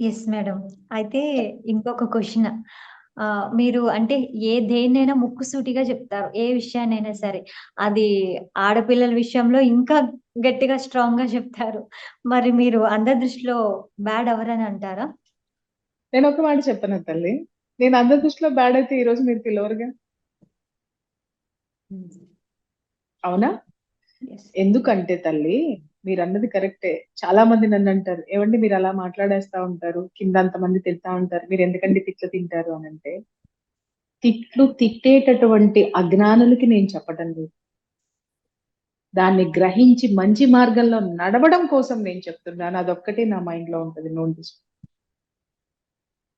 Yes madam. అయితే ఇంకొక. ఆహ్, మీరు అంటే ఏ దేన్నైనా ముక్కుసూటిగా చెప్తారు. ఏ విషయాన్నైనా సరే. అది ఆడపిల్లల విషయంలో ఇంకా గట్టిగా స్ట్రాంగ్‌గా చెప్తారు. మరి మీరు అందరి దృష్టిలో బ్యాడ్ అవ్వరని అంటారా? నేనొక మాట చెప్పనా తల్లి? నేను అందరి దృష్టిలో బ్యాడ్ అయితే ఈరోజు మీరు పిలవరుగా. హ్మ్. అవునా? ఎందుకంటే తల్లి మీరన్నది కరెక్టే. చాలా మంది నన్ను అంటారు నన్నంటారు. మీరు అలా మాట్లాడేస్తా ఉంటారు. కింద అంతమంది తిడతా ఉంటారు. మీరు ఎందుకంటే తిట్లు తింటారు అని అంటే తిట్లు తిట్టేటటువంటి అజ్ఞానులకి నేను చెప్పటం లేదు. దాన్ని గ్రహించి మంచి మార్గంలో నడవడం కోసం నేను చెప్తున్నాను. అదొక్కటే నా మైండ్లో ఉంటుంది నోటీస్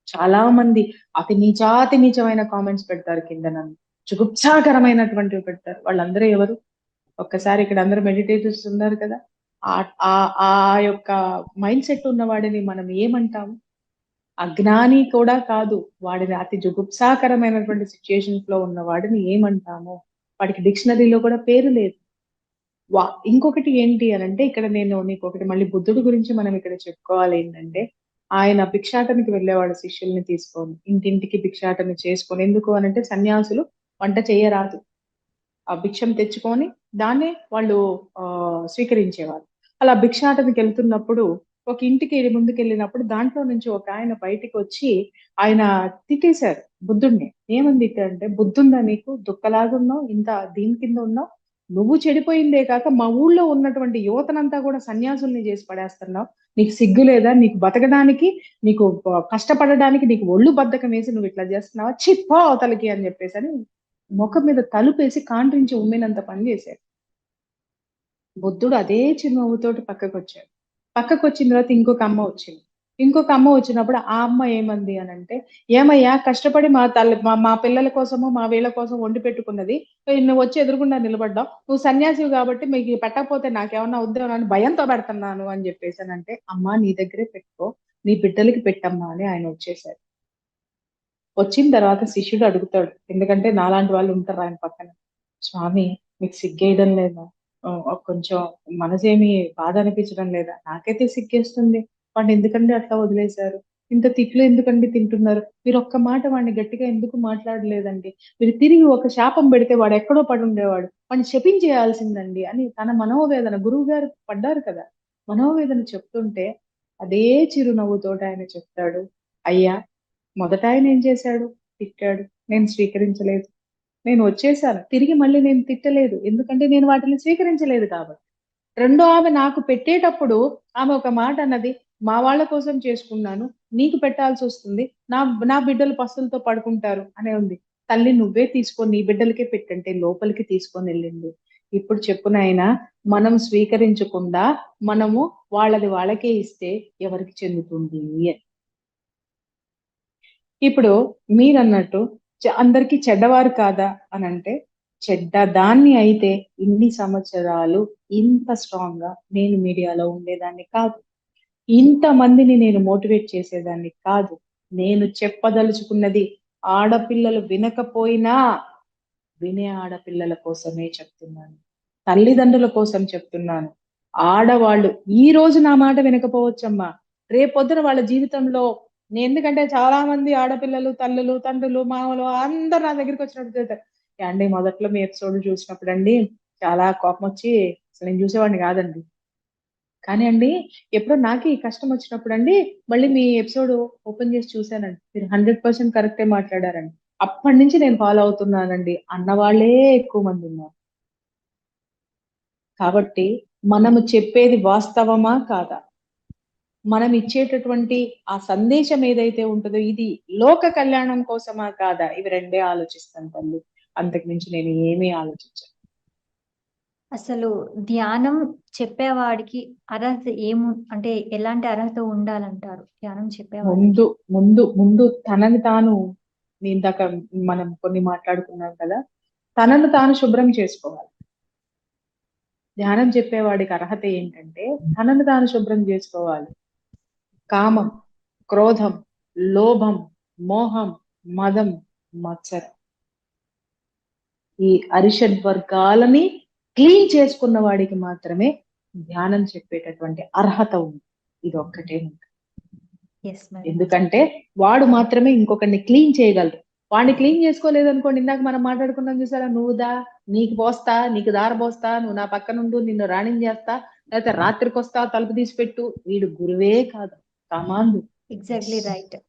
చాలా మంది అతి నీచాతి నీచమైన కామెంట్స్ పెడతారు కింద నన్ను. జుగుప్సాకరమైనటువంటివి పెడతారు. వాళ్ళందరూ ఎవరు? ఒక్కసారి ఇక్కడ అందరూ మెడిటేటర్స్ ఉన్నారు కదా! ఆ యొక్క మైండ్ సెట్ ఉన్నవాడిని మనం ఏమంటాము? అజ్ఞాని కూడా కాదు. వాడిని అతి జుగుప్సాకరమైనటువంటి సిట్యుయేషన్స్‌లో ఉన్న వాడిని ఏమంటాము? వాడికి డిక్షనరీలో కూడా పేరు లేదు. వా ఇంకొకటి ఏంటి అని అంటే ఇక్కడ నేను నీకొకటి మళ్ళీ బుద్ధుడి గురించి మనం ఇక్కడ చెప్పుకోవాలి ఏంటంటే, ఆయన భిక్షాటనకి వెళ్ళేవాడు శిష్యుల్ని తీసుకొని. ఇంటింటికి భిక్షాటన చేసుకొని. ఎందుకు అనంటే సన్యాసులు వంట చేయరాదు. ఆ భిక్షం తెచ్చుకొని దాన్నే వాళ్ళు స్వీకరించేవారు. అలా భిక్షాటనకెళ్తున్నప్పుడు ఒక ఇంటికి ముందుకెళ్ళినప్పుడు దాంట్లో నుంచి ఒక ఆయన బయటికి వచ్చి ఆయన తిట్టేశారు బుద్ధుడిని. ఏమని అంటే "బుద్ధుందా నీకు? దుఃఖలాగున్నావు ఇంత దీని కింద ఉన్నావు. నువ్వు చెడిపోయిందే కాక మా ఊళ్ళో ఉన్నటువంటి యువతనంతా కూడా సన్యాసుల్ని చేసి పడేస్తున్నావు. నీకు సిగ్గు లేదా? నీకు బతకడానికి, నీకు కష్టపడడానికి నీకు ఒళ్ళు బద్ధకం వేసి నువ్వు ఇట్లా చేస్తున్నావా? ఛీ! అవతలకి" అని చెప్పేసని ముఖం మీద తలుపేసి కాండ్రించి ఉమ్మినంత పని చేశాడు. బుద్ధుడు అదే చిరునవ్వుతోటి పక్కకి వచ్చిన తర్వాత ఇంకొక అమ్మ వచ్చింది. ఇంకొక అమ్మ వచ్చినప్పుడు ఆ అమ్మ ఏమంది అంటే "ఏమయ్యా కష్టపడి మా తల్లి మా మా పిల్లల కోసము, మా వీళ్ళ కోసం వండి పెట్టుకున్నది. నువ్వు వచ్చి ఎదురుగుండా నిలబడ్డావు. నువ్వు సన్యాసివి కాబట్టి మీకు పెట్టకపోతే నాకేమన్నా ఉద్యోగం అని భయంతో పెడుతున్నాను" అని చెప్పేసనంటే, అమ్మ నీ దగ్గరే పెట్టుకో. నీ బిడ్డలకి పెట్టమ్మా" అని ఆయన వచ్చేసారు. వచ్చిన తర్వాత శిష్యుడు అడుగుతాడు. ఎందుకంటే నాలాంటి వాళ్ళు ఉంటారు ఆయన పక్కన. "స్వామి మీకు సిగ్గేయడం లేదా? కొంచెం మనసేమి బాధ అనిపించడం లేదా?" "నాకైతే సిగ్గేస్తుంది. వాడిని ఎందుకండి అట్లా వదిలేశారు? ఇంత తిట్లు ఎందుకండి తింటున్నారు? మీరు ఒక్క మాట వాడిని గట్టిగా ఎందుకు మాట్లాడలేదండి? మీరు తిరిగి ఒక శాపం పెడితే వాడు ఎక్కడో పడి ఉండేవాడు వాడిని శపించేయాల్సిందండి" అని తన మనోవేదన గురువు గారు పడ్డారు కదా! మనోవేదన చెప్తుంటే అదే చిరునవ్వుతోటి ఆయన చెప్తాడు, "అయ్యా మొదట ఆయన ఏం చేశాడు? తిట్టాడు. నేను స్వీకరించలేదు. నేను వచ్చేసాను. తిరిగి మళ్ళీ నేను తిట్టలేదు. ఎందుకంటే నేను వాటిని స్వీకరించలేదు కాబట్టి. రెండో ఆమె నాకు పెట్టేటప్పుడు ఆమె ఒక మాట అన్నది, "మా వాళ్ళ కోసం చేసుకున్నాను. నీకు పెట్టాల్సి వస్తుంది నా నా బిడ్డలు పస్తులతో పడుకుంటారు" అనే ఉంది. తల్లి నువ్వే తీసుకొని నీ బిడ్డలకే పెట్టంటే లోపలికి తీసుకొని వెళ్ళింది ఇప్పుడు చెప్పునైనా మనం స్వీకరించకుండా మనము వాళ్ళది వాళ్ళకే ఇస్తే ఎవరికి చెందుతుంది అని. ఇప్పుడు మీరన్నట్టు అందరికీ చెడ్డవారు కాదా అని అంటే చెడ్డ చెడ్డదాన్ని అయితే ఇన్ని సంవత్సరాలు ఇంత స్ట్రాంగ్గా నేను మీడియాలో ఉండేదాన్ని కాదు. ఇంతమందిని నేను మోటివేట్ చేసేదాన్ని కాదు. నేను చెప్పదలుచుకున్నది ఆడపిల్లలు వినకపోయినా, వినే ఆడపిల్లల కోసమే చెప్తున్నాను. తల్లిదండ్రుల కోసం చెప్తున్నాను. ఆడవాళ్ళు రోజు నా మాట వినకపోవచ్చమ్మా. రేపొద్దున వాళ్ళ జీవితంలో ఎందుకంటే చాలా మంది ఆడపిల్లలు, తల్లులు, తండ్రులు, మామలు అందరు నా దగ్గరికి వచ్చినప్పుడు చెప్తారు. అండి మొదట్లో మీ ఎపిసోడ్ చూసినప్పుడు అండి చాలా కోపం వచ్చి అసలు నేను చూసేవాడిని కాదండి. కానీ అండి ఎప్పుడో నాకు ఈ కష్టం వచ్చినప్పుడండి మళ్ళీ మీ ఎపిసోడ్ ఓపెన్ చేసి చూసానండి. మీరు 100% కరెక్టే మాట్లాడారండి. అప్పటినుంచి నేను ఫాలో అవుతున్నానండి" అన్నవాళ్ళే ఎక్కువ మంది ఉన్నారు కాబట్టి మనము చెప్పేది వాస్తవమా? కాదా? మనం ఇచ్చేటటువంటి ఆ సందేశం ఏదైతే ఉంటదో ఇది లోక కళ్యాణం కోసమా? కాదా? ఇవి రెండే ఆలోచిస్తాను తల్లి. అంతకు మించి నేను ఏమీ ఆలోచించను. అసలు ధ్యానం చెప్పేవాడికి అర్హత ఏము అంటే ఎలాంటి అర్హత ఉండాలంటారు? ధ్యానం చెప్పేవాడికి? ముందు, ముందు, ముందు తనని తాను ఇందాక మనం కొన్ని మాట్లాడుకున్నాం కదా! తనను తాను శుభ్రం చేసుకోవాలి. ధ్యానం చెప్పేవాడికి అర్హత ఏంటంటే తనను తాను శుభ్రం చేసుకోవాలి. కామం, క్రోధం, లోభం, మోహం, మదం, మత్సరం. ఈ అరిషడ్ వర్గాలని క్లీన్ చేసుకున్న వాడికి మాత్రమే ధ్యానం చెప్పేటటువంటి అర్హత ఉంది. ఎస్ మేడం ఎందుకంటే వాడు మాత్రమే ఇంకొకరిని క్లీన్ చేయగలరు వాడిని క్లీన్ చేసుకోలేదు అనుకోండి ఇందాక మనం మాట్లాడుకున్నాం చూసారా నువ్వు దా నీకు పోస్తా నీకు దార పోస్తా నువ్వు నా పక్కన ఉండు నిన్ను రాణించేస్తా లేకపోతే రాత్రికి వస్తా తలుపు తీసి పెట్టు వీడు గురువే కాదు कामांड एग्जैक्टली राइट